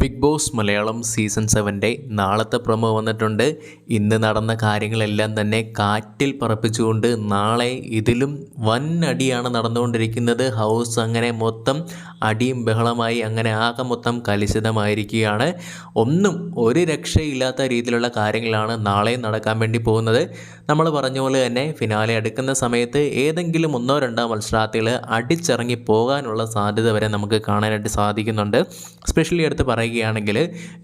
Big Boss Malayalam season സെവന്റെ നാളത്തെ promo വന്നിട്ടുണ്ട്. ഇന്ന് നടന്ന കാര്യങ്ങളെല്ലാം തന്നെ കാറ്റിൽ പറപ്പിച്ചുകൊണ്ട് നാളെ ഇതിലും വൻ അടിയാണ് നടന്നുകൊണ്ടിരിക്കുന്നത്. ഹൗസ് അങ്ങനെ മൊത്തം അടിയും ബഹളമായി അങ്ങനെ ആകെ മൊത്തം കലുഷിതമായിരിക്കുകയാണ്. ഒന്നും ഒരു രക്ഷയില്ലാത്ത രീതിയിലുള്ള കാര്യങ്ങളാണ് നാളെ നടക്കാൻ വേണ്ടി പോകുന്നത്. നമ്മൾ പറഞ്ഞ പോലെ തന്നെ ഫിനാലെ അടുക്കുന്ന സമയത്ത് ഏതെങ്കിലും ഒന്നോ രണ്ടോ മത്സരാർത്ഥികൾ അടിച്ചിറങ്ങി പോകാനുള്ള സാധ്യത വരെ നമുക്ക് കാണാനായിട്ട് സാധിക്കുന്നുണ്ട്. സ്പെഷ്യലി എടുത്ത് പറയുകയാണെങ്കിൽ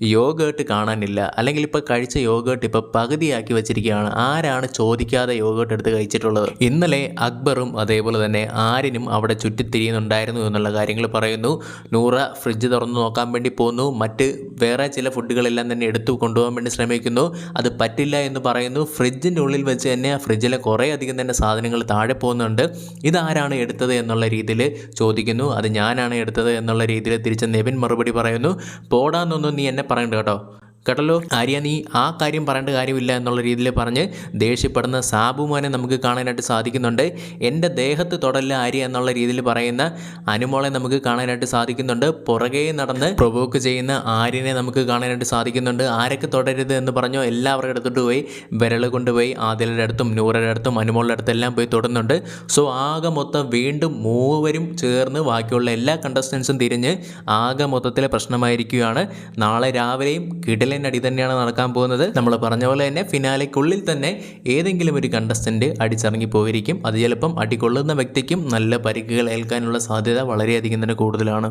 യോഗേട്ട് കാണാനില്ല. അല്ലെങ്കിൽ ഇപ്പോൾ കഴിച്ച യോഗേട്ട് ഇപ്പോൾ പകുതിയാക്കി വെച്ചിരിക്കുകയാണ്. ആരാണ് ചോദിക്കാതെ യോഗേട്ട് എടുത്ത് കഴിച്ചിട്ടുള്ളത്? ഇന്നലെ അക്ബറും അതേപോലെ തന്നെ ആരിനും അവിടെ ചുറ്റിത്തിരിയുന്നുണ്ടായിരുന്നു എന്നുള്ള കാര്യങ്ങൾ പറയുന്നു. നൂറ ഫ്രിഡ്ജ് തുറന്നു നോക്കാൻ വേണ്ടി പോകുന്നു മറ്റ് വേറെ ചില ഫുഡുകളെല്ലാം തന്നെ എടുത്തു കൊണ്ടുപോകാൻ വേണ്ടി ശ്രമിക്കുന്നു. അത് പറ്റില്ല എന്ന് പറയുന്നു. ഫ്രിഡ്ജിന്റെ ഉള്ളിൽ വെച്ച് തന്നെ ആ ഫ്രിഡ്ജിലെ കുറേ അധികം തന്നെ സാധനങ്ങൾ താഴെ പോകുന്നുണ്ട്. ഇതാരാണ് എടുത്തത് എന്നുള്ള രീതിയിൽ ചോദിക്കുന്നു. അത് ഞാനാണ് എടുത്തത് എന്നുള്ള രീതിയിൽ തിരിച്ച് നെവിൻ മറുപടി പറയുന്നു. പോടാന്നൊന്നും നീ എന്നെ പറയണ്ട കേട്ടോ. കേട്ടല്ലോ? ആര്യ നീ ആ കാര്യം പറയേണ്ട കാര്യമില്ല എന്നുള്ള രീതിയിൽ പറഞ്ഞ് ദേഷ്യപ്പെടുന്ന സാബുമോനെ നമുക്ക് കാണാനായിട്ട് സാധിക്കുന്നുണ്ട്. എന്റെ ദേഹത്ത് തൊടല്ല ആര്യ എന്നുള്ള രീതിയിൽ പറയുന്ന അനുമോളെ നമുക്ക് കാണാനായിട്ട് സാധിക്കുന്നുണ്ട്. പുറകെ നടന്ന് പ്രൊവോക്ക് ചെയ്യുന്ന ആര്യനെ നമുക്ക് കാണാനായിട്ട് സാധിക്കുന്നുണ്ട്. ആരൊക്കെ തുടരുത് എന്ന് പറഞ്ഞോ എല്ലാവരുടെ അടുത്തോട്ട് പോയി വിരൽ കൊണ്ടുപോയി ആദിലയുടെ അടുത്തും നൂറയുടെ അടുത്തും അനുമോളുടെ അടുത്തെല്ലാം പോയി തൊടുന്നുണ്ട്. സോ ആകെ മൊത്തം വീണ്ടും മൂവരും ചേർന്ന് ബാക്കിയുള്ള എല്ലാ കണ്ടസ്റ്റൻസും തിരിഞ്ഞ് ആകെ മൊത്തത്തിലെ പ്രശ്നമായിരിക്കുകയാണ്. നാളെ രാവിലെയും കിടലൻ അടി തന്നെയാണ് നടക്കാൻ പോകുന്നത്. നമ്മൾ പറഞ്ഞ പോലെ തന്നെ ഫിനാലയ്ക്കുള്ളിൽ തന്നെ ഏതെങ്കിലും ഒരു കണ്ടസ്റ്റന്റ് അടിച്ചിറങ്ങി പോയിരിക്കും. അത് ചിലപ്പം അടികൊള്ളുന്ന വ്യക്തിക്കും നല്ല പരിക്കുകൾ ഏൽക്കാനുള്ള സാധ്യത വളരെയധികം തന്നെ കൂടുതലാണ്.